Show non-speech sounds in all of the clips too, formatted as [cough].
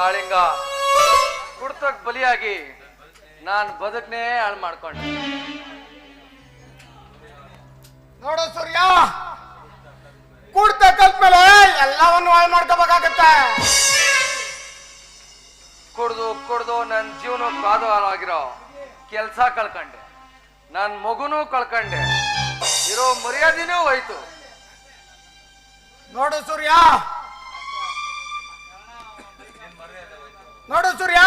ಕಾಳಿಂಗ ಕುಡ್ತಕ್ ಬಲಿಯಾಗಿ ನಾನ್ ಬದುಕ್ನೇ ಹಾಳು ಮಾಡ್ಕೊಂಡೆ. ನೋಡು ಸೂರ್ಯ ಕುಡ್ತ ಕಲ್ತ್ಮೇಲೆ ಎಲ್ಲವನ್ನು ಹಾಳು ಮಾಡ್ಕೋಬೇಕಾಗತ್ತೆ. ಕುಡ್ದು ಕುಡ್ದು ನನ್ನ ಜೀವನ ಕಾದು ಹಾಳಾಗಿರೋ ಕೆಲಸ ಕಳ್ಕೊಂಡೆ. ನನ್ನ ಮಗುನೂ ಕಳ್ಕೊಂಡೆ. ಇರೋ ಮರ್ಯಾದೆನೂ ಹೋಯ್ತು. ನೋಡು ಸೂರ್ಯ ನೋಡು ಸೂರ್ಯ,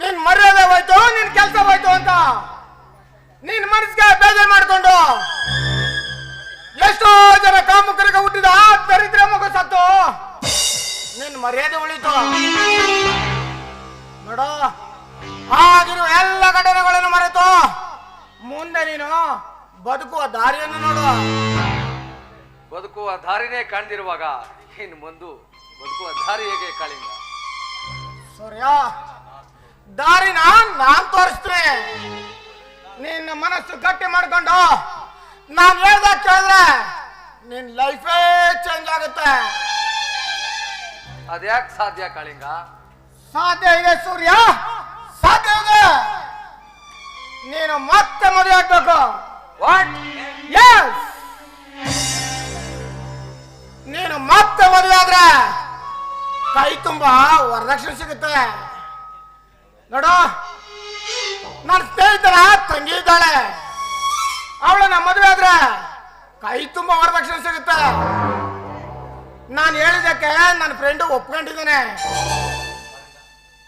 ನಿನ್ ಮರ್ಯಾದೆ ಹೋಯ್ತು, ನಿನ್ ಕೆಲಸ ಹೋಯ್ತು ಅಂತ. ನಿನ್ ಮನಸ್ಸಿಗೆ ಬೇಜೆ ಮಾಡ್ಕೊಂಡು ಎಷ್ಟೋ ಜನ ಕಾಮುಕರಿಗೆ ಹುಟ್ಟಿದ ಆ ದರಿದ್ರ ಮಗು ಸತ್ತು. ನಿನ್ ಮರ್ಯಾದೆ ಉಳಿತು. ನೋಡು ಆಗಿರುವ ಎಲ್ಲ ಘಟನೆಗಳನ್ನು ಮರೆತು ಮುಂದೆ ನೀನು ಬದುಕುವ ದಾರಿಯನ್ನು ನೋಡು. ಬದುಕುವ ದಾರಿನೇ ಕಾಣ್ದಿರುವಾಗ ಇನ್ನು ಮುಂದು ಬದುಕುವ ದಾರಿ ಹೇಗೆ ಕಾಳಿಂಗ ಸೂರ್ಯ ದಾರಿನ ನಾನ್ ತೋರಿಸ್ತೀನಿ. ನಿನ್ನ ಮನಸ್ಸು ಗಟ್ಟಿ ಮಾಡ್ಕೊಂಡು ನಾನ್ ಹೇಳ್ದಾಗ ಕೇಳಿದ್ರೆ ನಿನ್ ಲೈಫೇ ಚೇಂಜ್ ಆಗುತ್ತೆ. ಅದ್ಯಾಕ್ ಸಾಧ್ಯ ಕಾಳಿಂಗ? ಸಾಧ್ಯ ಇದೆ ಸೂರ್ಯ ಸಾಧ್ಯ ಇದೆ. ನೀನು ಮತ್ತೆ ಮದುವೆ ಆಗ್ಬೇಕು. ವಾಟ್ ಎಸ್ ನೀನು ಮತ್ತೆ ಮದುವೆ ಆದ್ರೆ ಕೈ ತುಂಬ ವರದಕ್ಷಿಣೆ ಸಿಗುತ್ತೆ. ನೋಡು. ನನ್ನ ಸ್ನೇಹಿತರ ತಂಗಿ ಇದ್ದಾಳೆ. ಅವಳನ್ನ ಮದುವೆ ಆದ್ರೆ ಕೈ ತುಂಬ ವರದಕ್ಷಿಣೆ ಸಿಗುತ್ತೆ. ನಾನು ಹೇಳಿದಕ್ಕೆ ನನ್ನ ಫ್ರೆಂಡು ಒಪ್ಕೊಂಡಿದ್ದಾನೆ.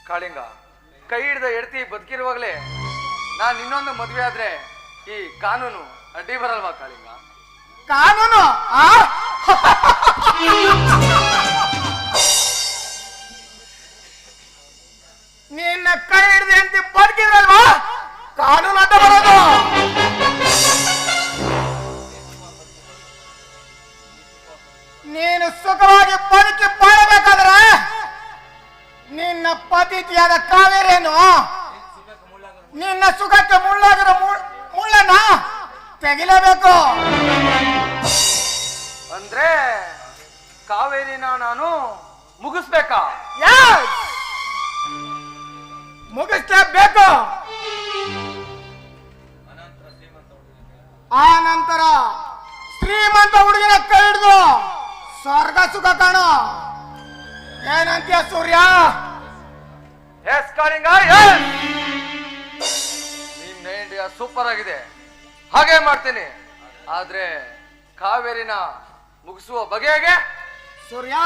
ಕಾಳಿಂಗ ಕೈ ಹಿಡ್ದ ಎಡ್ತಿ ಬದುಕಿರುವಾಗಲೇ ನಾನು ಇನ್ನೊಂದು ಮದುವೆ ಆದ್ರೆ ಈ ಕಾನೂನು ಅಡ್ಡಿ ಬರಲ್ವಾ ಕಾಳಿಂಗ? ಕಾನೂನು? ಆ? [laughs] ನಿನ್ನ ಕೈ ಹಿಡಿದೆ ಅಂತ ಬದುಕಿದ್ರಲ್ವಾ? ಕಾನೂನು ಅಡ್ಡ ಬರೋದು. ನೀನು ಸುಖವಾಗಿ ಬದುಕಿ ಬಾಳಬೇಕಾದ್ರೆ ನಿನ್ನ ಪತಿಥಿಯಾದ ಕಾವೇರಿಯನ್ನು ನಿನ್ನ ಸುಖಕ್ಕೆ ಮುಳ್ಳಾಗಿರೋ ಮುಳ್- ಮುಳ್ಳನ್ನ ತೆಗಿಲೇಬೇಕು. ಅಂದ್ರೆ ಕಾವೇರಿನ ನಾನು ಮುಗಿಸ್ಬೇಕಾ? ಆಗಿದೆ. ಹಾಗೆ ಮಾಡ್ತೀನಿ. ಆದ್ರೆ ಕಾವೇರಿನ ಮುಗಿಸುವ ಬಗೆಗೆ ಸೂರ್ಯ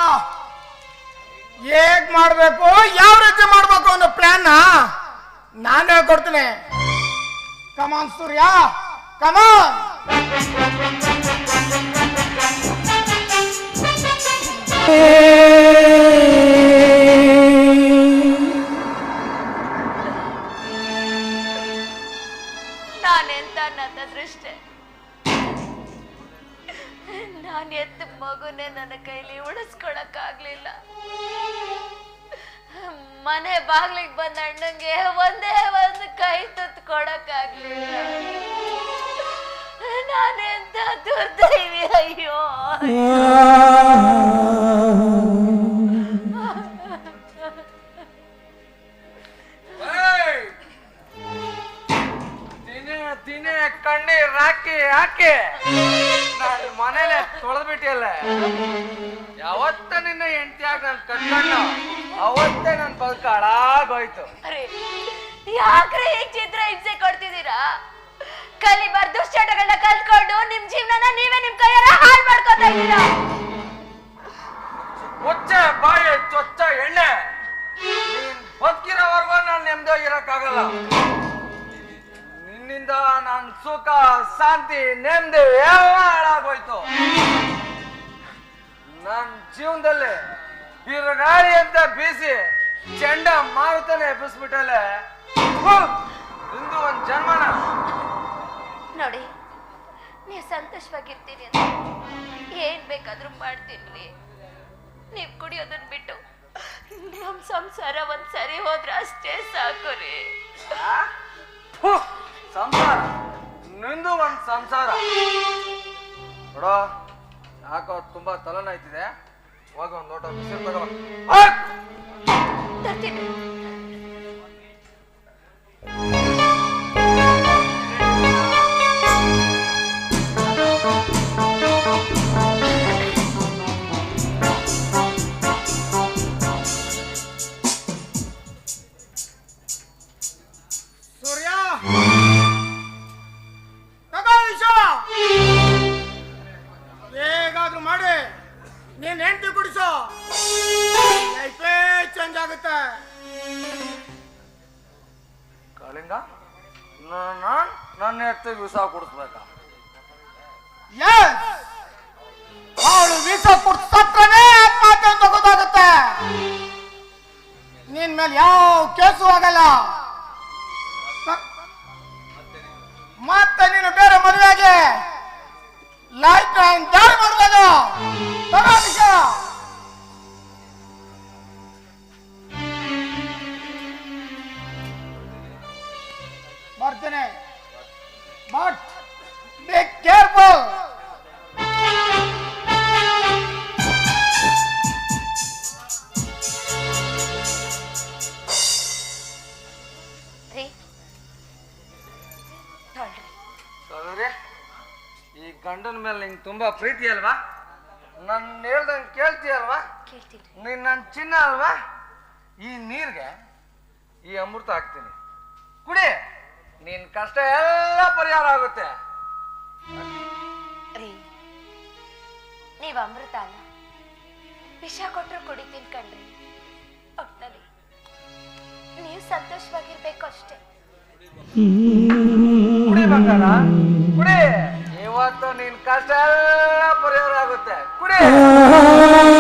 ಹೇಗ್ ಮಾಡ್ಬೇಕು ಯಾವ ರೀತಿ ಮಾಡ್ಬೇಕು ಅನ್ನೋ ಪ್ಲಾನ್ ನಾನು ಹೇಳ್ಕೊಡ್ತೀನಿ ಕಮಾನ್ ಸೂರ್ಯ ಕಮಾನ್ ನಾನೆಂತ ದೃಷ್ಟಿ ನಾನು ಎತ್ತ ಮಗುನೇ ನನ್ನ ಕೈಲಿ ಉಳಿಸ್ಕೊಳಕ್ಕಾಗ್ಲಿಲ್ಲ. ಮನೆ ಬಾಗ್ಲಿಗೆ ಬಂದ ಅಣ್ಣಂಗೆ ಒಂದೇ ಒಂದು ಕೈ ತುತ್ತು ಕೊಡಕ್ಕಾಗ್ಲಿಲ್ಲ ನಾನೆಂತ ದುರ್ದೈವಿ, ಅಯ್ಯೋ. ದಿನೇ ರಾಕಿ ಹಾಕಿ. ನನ್ನ ನಾನು ಮನೇಲೆ ತೊಳೆದ್ಬಿಟ್ಟಿಲ್ಲ ಯಾವತ್ತ ನಿನ್ನ ಹೆಂಡತಿಯಾಗ ನಾನು ಕಟ್ಕೊಂಡು ಅವತ್ತೇ ನನ್ನ ಬದುಕು ಹಾಳಾಗೋಯ್ತು. ಯಾಕ್ರೆ ಈ ಚಿತ್ರ ಹಿಂಸೆ ಕೊಡ್ತಿದ್ದೀರಾ? ಕಲಿಬಾರ್ ದುಶ್ಚಟಗಳನ್ನ ಕಲ್ತ್ಕೊಂಡು ನಿಮ್ ಜೀವನನ ನೀವೇ ನಿಮ್ ಕೈಯಾರ ಹಾಳು ಮಾಡ್ಕೊತಾ ಇದ್ದೀರಾ? ಮುಚ್ಚ ಬಾಯಿ ಚೊಚ್ಚ ಎಣ್ಣೆ. ನೀನ್ ಬದುಕಿರೋವರೆಗೂ ನಾನು ನೆಮ್ಮದಿಯಾಗಿರಕ್ಕಾಗಲ್ಲ ನಿನ್ನಿಂದ ನನ್ನ ಸುಖ ಶಾಂತಿ ನೆಮ್ಮದಿ ಎಲ್ಲ ಹಾಳಾಗೋಯ್ತು ನನ್ನ ಜೀವನದಲ್ಲಿ ಬಿರುಗಾಳಿ ಅಂತ ಬೀಸಿ ಚೆಂಡ ಮಾರುತಾನೆ ಎಬ್ಬಿಸ್ಬಿಟ್ಟಲೆ ಇಂದು ಒಂದು ಜನ್ಮನ. ನೋಡಿ ನೀವು ಸಂತೋಷವಾಗಿರ್ತೀರಿ ಅಂತ. ಏನ್ ಬೇಕಾದ್ರೂ ಮಾಡ್ತೀನಿ. ನೀವು ಕುಡಿಯೋದನ್ನ ಬಿಟ್ಟು ನಮ್ಮ ಸಂಸಾರ ಒಂದ್ ಸರಿ ಹೋದ್ರೆ ಅಷ್ಟೇ ಸಾಕು ರೀ. ಸಂಸಾರ? ನಿಂದು ಒಂದು ಸಂಸಾರ. ನೋಡ ಯಾಕೋ ತುಂಬಾ ತಲೆನಾಯ್ತಿದೆ. ಹೋಗ ಒಂದು ಲೋಟ ಬಿಸಿಲು ತಗೋ. ಪ್ರೀತಿ ಅಲ್ವಾ? ನನ್ನ ಹೇಳ್ದಂಗೆ ಕೇಳ್ತೀಯ ಅಲ್ವಾ? ನೀನ್ ನನ್ನ ಚಿನ್ನ ಅಲ್ವಾ? ಈ ನೀರಿಗೆ ಈ ಅಮೃತ ಹಾಕ್ತೀನಿ. ಕುಡಿ. ನಿನ್ ಕಷ್ಟ ಎಲ್ಲ ಪರಿಹಾರ ಆಗುತ್ತೆ. ನೀವ್ ನೀವು ಅಮೃತ ಅಲ್ಲ. ವಿಷ ಕೊಟ್ಟರು ಕುಡಿತೀನಿ ಕಣ್ರಿ. ಒಟ್ನಲ್ಲಿ ನೀವು ಸಂತೋಷವಾಗಿರ್ಬೇಕು ಅಷ್ಟೇ. ಕುಡಿ ಬಂಗಾರ. ಕುಡಿ. ಇವತ್ತು ನಿನ್ ಕಷ್ಟ ಎಲ್ಲ Ah.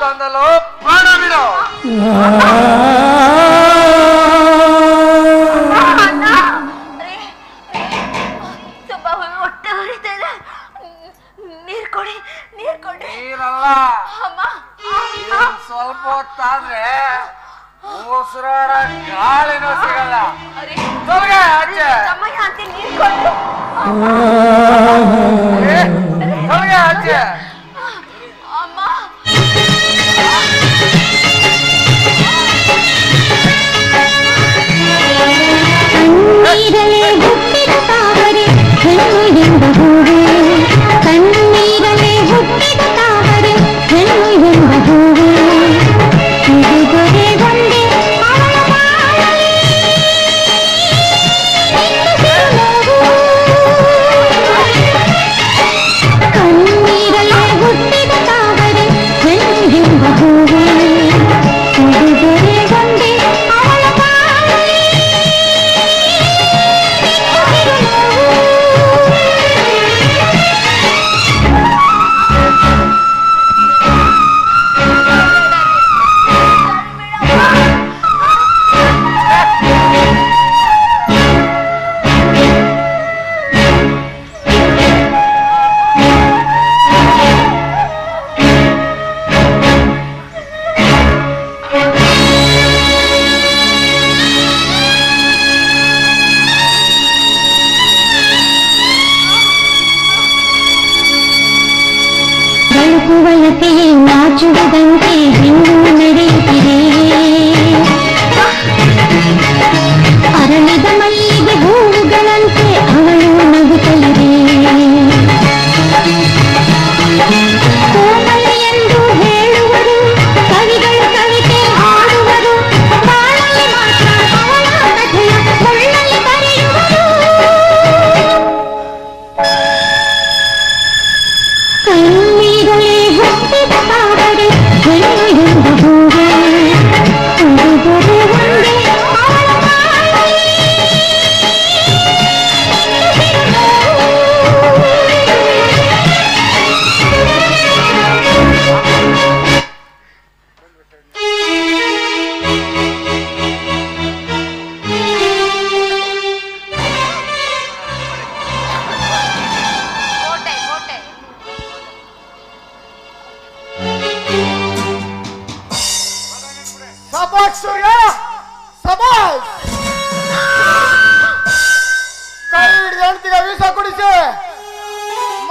ತಂದಲೋ ಪ್ರಾಣ ಬಿಡು ನೀರ್ ಕೊಡಿ ನೀರ್ ಕೊಡಿ ನೀರಲ್ಲ. ಅಮ್ಮ ಸ್ವಲ್ಪ ಹೊತ್ತಾದ್ರೆ ಉಸಿರಾಡ ಗಾಳಿನೂ ಸಿಗಲ್ಲ. ತೊಲಗೆ ಆಚೆ. ತಮ್ಮಯ್ಯ ನೀರ್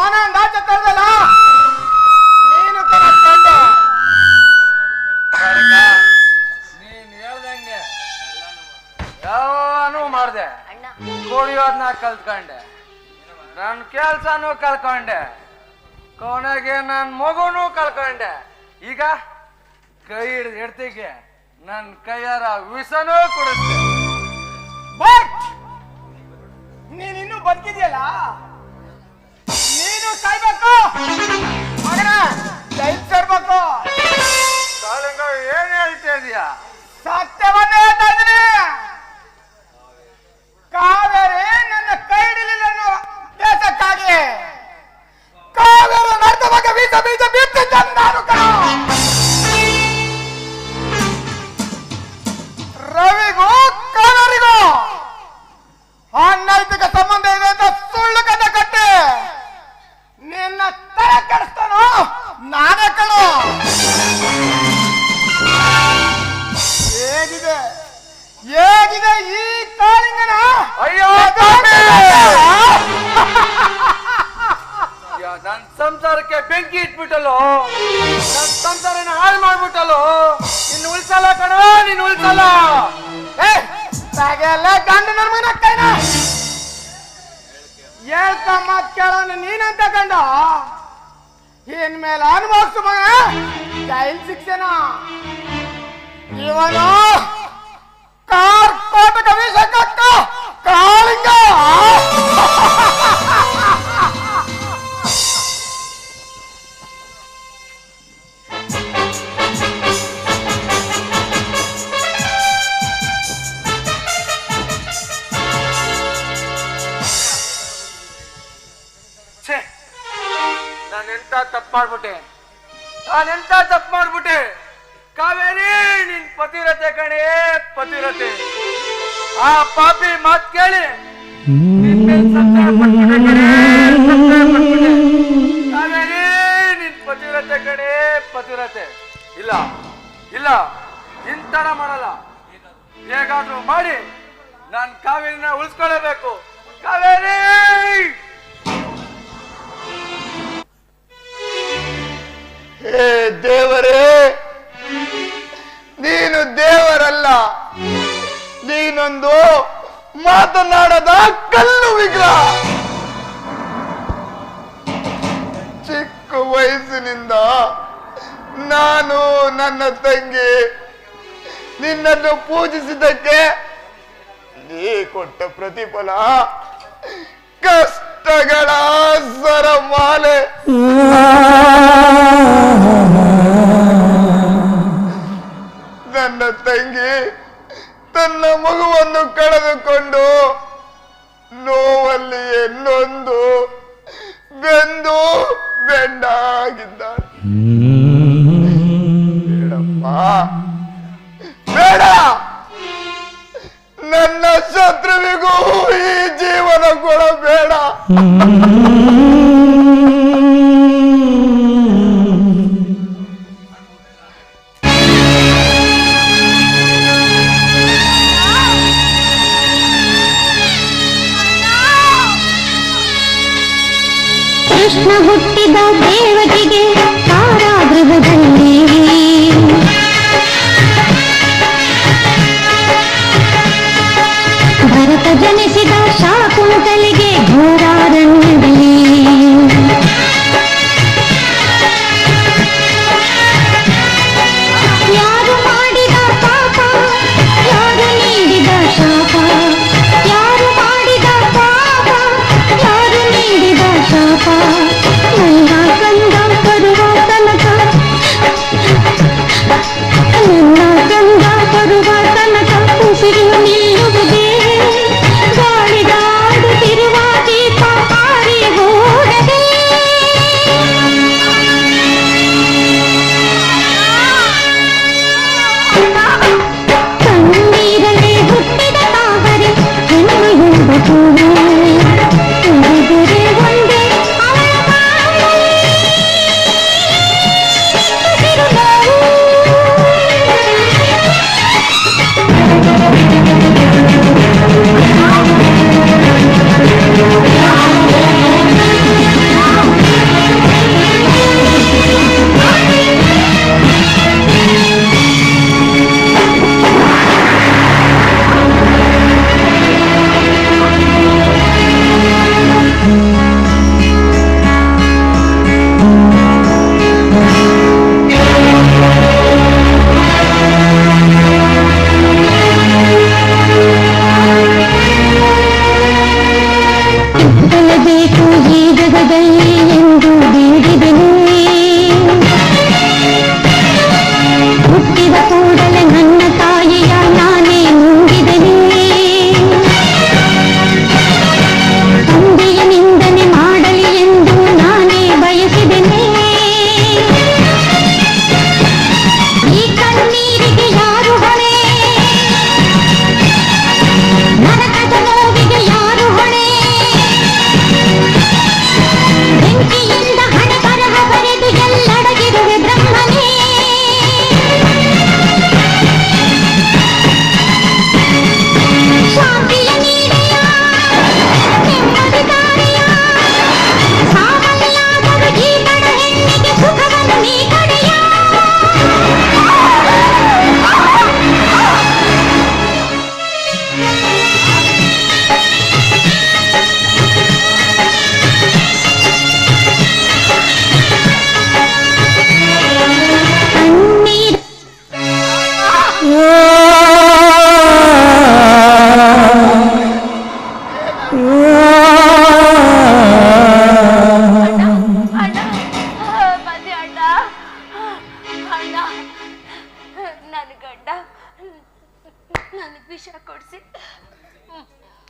ಮನೆ ನಾಚ ತಳ್ದಲ್ಲ ನೀನು ಕಂಡ ನೀನ್ ಹೇಳ್ದಂಗೆ ಯಾವಾನು ಮಾಡ್ದೆ. ಅಣ್ಣ. ಕುಡಿಯೋದನ್ನ ಕಲ್ತ್ಕೊಂಡೆ. ನನ್ ಕೆಲ್ಸನೂ ಕಳ್ಕೊಂಡೆ ಕೊನೆಗೆ ನನ್ ಮಗುನೂ ಕಳ್ಕೊಂಡೆ ಈಗ ಕೈ ಹಿಡಿದು ಹೆಡ್ತಿಗೆ ನನ್ ಕೈಯಾರ ವಿಷನೂ ಕೊಡುತ್ತೆ ಬಟ್ ನೀನಿನ್ನೂ ಬದುಕಿದ್ಯಲ್ಲ? ನೀನು ಸಾಯ್ಬೇಕು ಮಗನ ಜೈಲ್ ತರ್ಬೇಕು ಕಾಲಿಂಗ ಏನ್ ಹೇಳ್ತಾ ಇದೀಯ? ಸತ್ಯವನ್ನೇ ಹೇಳ್ತಾ ಇದ್ದೀನಿ. ಕಾವೇರಿ ನನ್ನ ಕೈ ಹಿಡಿಲಿಲ್ಲ ದೇಶಕ್ಕಾಗಿ ಕಾವೇರಿ ನರ್ತ ಬಗ್ಗೆ ಬೀಜ ಬೀಜ ಬಿತ್ತಿದ್ದ ನಾನು ಕಣ. ಮಾಡ್ಬಿಟ್ಟೆ. ನಾನೆಂತ ತಪ್ಪು ಮಾಡ್ಬಿಟ್ಟೆ? ಕಾವೇರಿ, ನಿನ್ ಪತಿರತೆ ಕಣೆ ಪತಿರತೆ ಆ ಪಾಪಿ ಮಾತ್ ಕೇಳಿ. ಕಾವೇರಿ, ನಿನ್ ಪತಿರತೆ ಕಣೆ ಪತಿರತೆ ಇಲ್ಲ ಇಲ್ಲ ಇಂತರ ಮಾಡಲ್ಲ. ಹೇಗಾದ್ರೂ ಮಾಡಿ, ನಾನ್ ಕಾವೇರಿನ ಉಳಿಸ್ಕೊಳ್ಳೇಬೇಕು ಕಾವೇರಿ! ಹೇ ದೇವರೇ, ನೀನು ದೇವರಲ್ಲ. ನೀನೊಂದು ಮಾತನಾಡದ ಕಲ್ಲು ವಿಗ್ರಹ. ಚಿಕ್ಕ ವಯಸ್ಸಿನಿಂದ ನಾನು ನನ್ನ ತಂಗಿ, ನಿನ್ನನ್ನು ಪೂಜಿಸಿದ್ದಕ್ಕೆ ನೀ ಕೊಟ್ಟ ಪ್ರತಿಫಲ ಕಷ್ಟಗಳ ಸರಮಾಲೆ ನನ್ನ ತಂಗಿ ತನ್ನ ಮಗುವನ್ನು ಕಳೆದುಕೊಂಡು ನೋವಲ್ಲಿ ಎನ್ನೊಂದು ಬೆಂದು ಬೆಂಡಾಗಿದ್ದಾಳೆ. ಬೇಡಪ್ಪ. ಬೇಡ. ನನ್ನ ಶತ್ರುವಿಗೂ ಈ ಜೀವನ ಕೊಡಬೇಡ 嗯。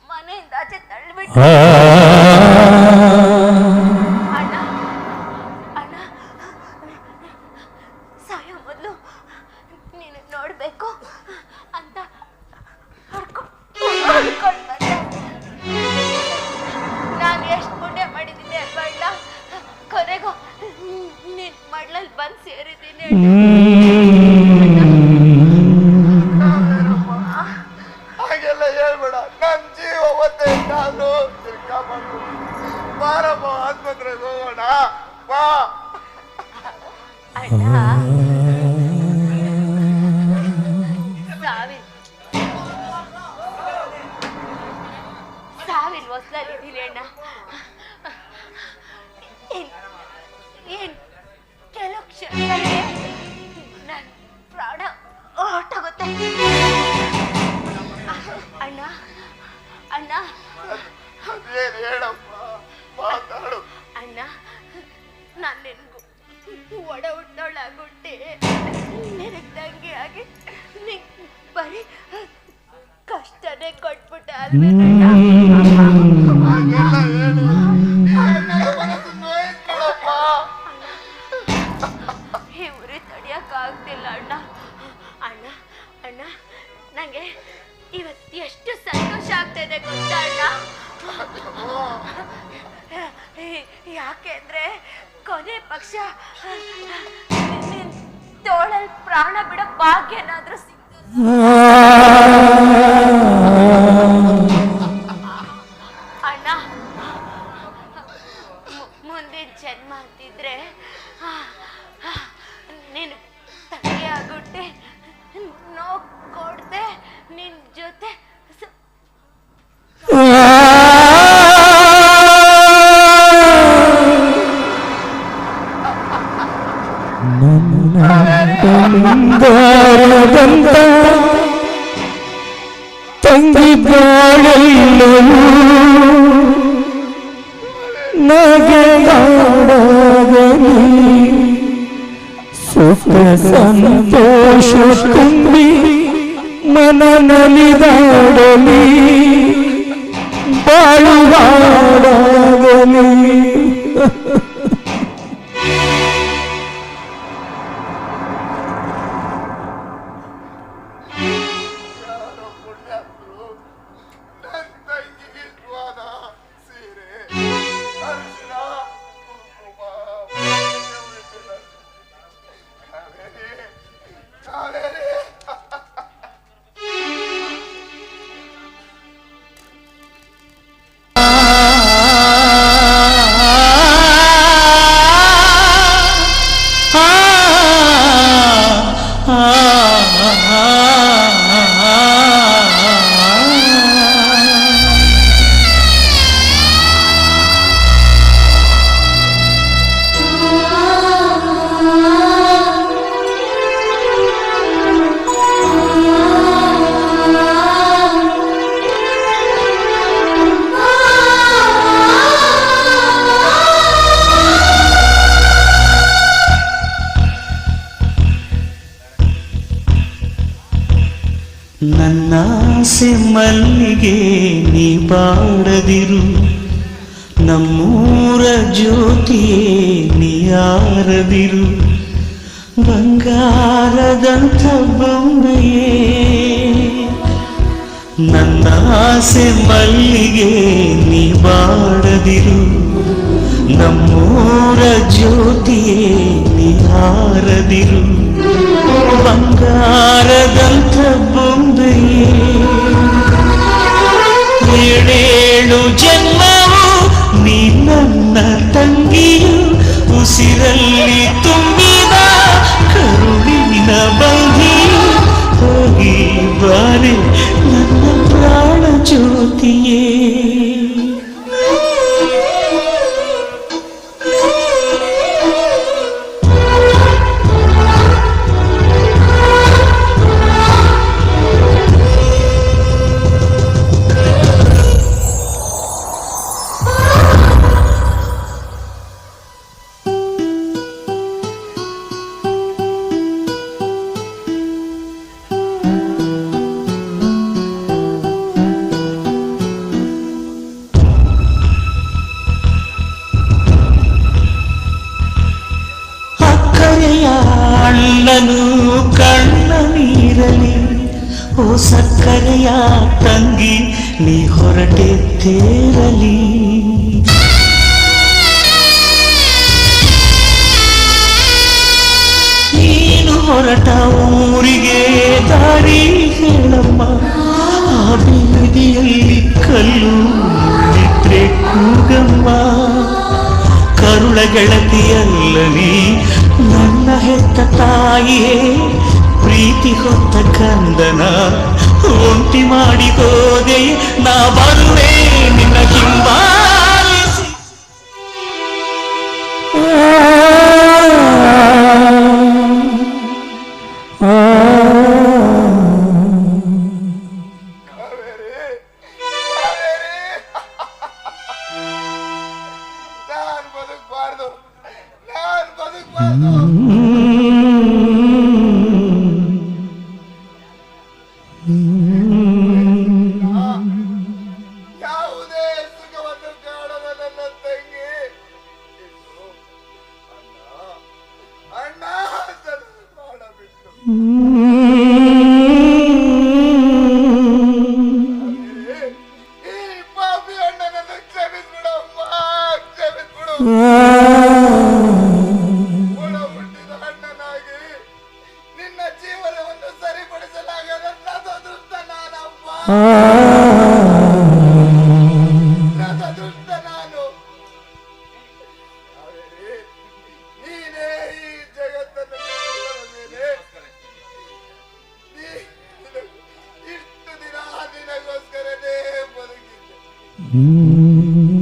ಮನೆಯಿಂದ ಆಚೆ ತಳ್ಳಿಬಿಟ್ಟು Yeah. ನಲಿದಾಡಲಿ ಮಲ್ಲಿಗೆ ನೀ ಬಾಡದಿರು ನಮ್ಮೂರ ಜ್ಯೋತಿಯೇ ನೀಯಾರದಿರು ಬಂಗಾರದಂಥ ಬಂಗಾರದಂಥ ಬೊಂಬೆಯೇ. ನನ್ನಾಸೆ ಮಲ್ಲಿಗೆ ನೀ ಬಾಡದಿರು ನಮ್ಮೂರ ಜ್ಯೋತಿಯೇ ನೀ ಆರದಿರು ಬಂಗಾರದಂಥ ಬೊಂಬೆಯೇ. ಏಳೇಳು ಜನ್ಮವು ನೀ ನನ್ನ ತಂಗಿಯು ಉಸಿರಲ್ಲಿ ತುಂಬಿದ ಓ ಸಕ್ಕರೆಯ ತಂಗಿ, ನೀ ಹೊರಟೆ ತೇರಲಿ. ನೀನು ಹೊರಟ ಊರಿಗೆ ದಾರಿ ಹೇಳಮ್ಮ, ಆ ಕಲ್ಲು ಬಿಟ್ರೆ ಕೂಗಮ್ಮ. ಕರುಳ ಗೆಳತಿಯಲ್ಲ ನೀ ನನ್ನ ಹೆತ್ತ ತಾಯಿಯೇ ಪ್ರೀತಿ ಹೊತ್ತ ಕಂದನ ಒಂಟಿ ಮಾಡಿ ಹೋದೆ ನಾ ಬರುವೆ ನಿನ್ನ ಹಿಂಬಾಲಿಸಿ. ಕಾವೇರಿ ಕಾವೇರಿ ನಾನ್ ಬದುಕ್ಬಾರ್ದು ನಾನ್ ಬದುಕ್ಬಾರ್ದು. Mm-hmm.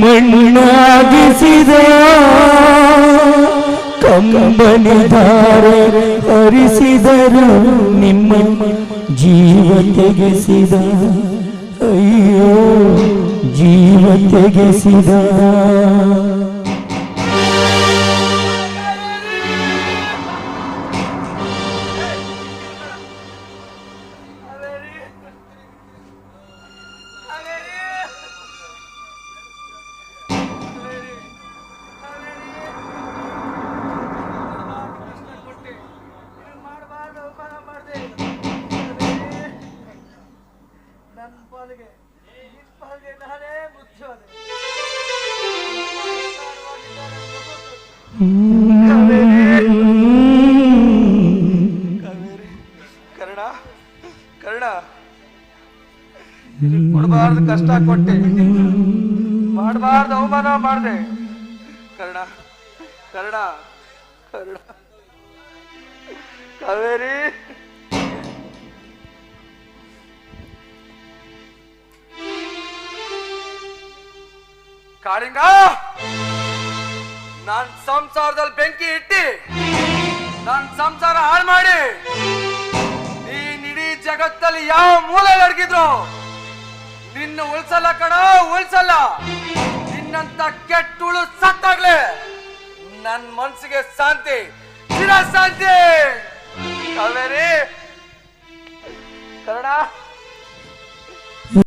ಮಣ್ಣಾಗಿಸಿದ. ಕಂಬನಿದಾರೆ ಹರಿಸಿದರು ನಿಮ್ಮ ಜೀವ ತೆಗೆಸಿದ. ಅಯ್ಯೋ ಜೀವ ತೆಗೆಸಿದ. ಕೊಡಬಾರ್ದು ಕಷ್ಟ ಕೊಟ್ಟೆ. ಮಾಡಬಾರ್ದು ಅವಮಾನ ಮಾಡಿದೆ. ಕರ್ಣ ಕರ್ಣ ಕರ್ಣ. ಕಾವೇರಿ. ಕಾಳಿಂಗ ನಾನ್ ಸಂಸಾರದಲ್ಲಿ ಬೆಂಕಿ ಇಟ್ಟಿ, ನನ್ ಸಂಸಾರ ಹಾಳು ಮಾಡಿ, ನೀನ್ ಇಡೀ ಜಗತ್ತಲ್ಲಿ ಯಾವ ಮೂಲೆ ಅಡಗಿದ್ರು ನಿನ್ನ ಉಳ್ಸಲ್ಲ ಕಣ ಉಳ್ಸಲ್ಲ. ನಿನ್ನಂತ ಕೆಟ್ಟುಳು ಸತ್ತಾಗ್ಲೆ. ನನ್ ಮನ್ಸಿಗೆ ಶಾಂತಿ ಚಿರ ಶಾಂತಿ ಕಾವೇರಿ ಕರ್ಣ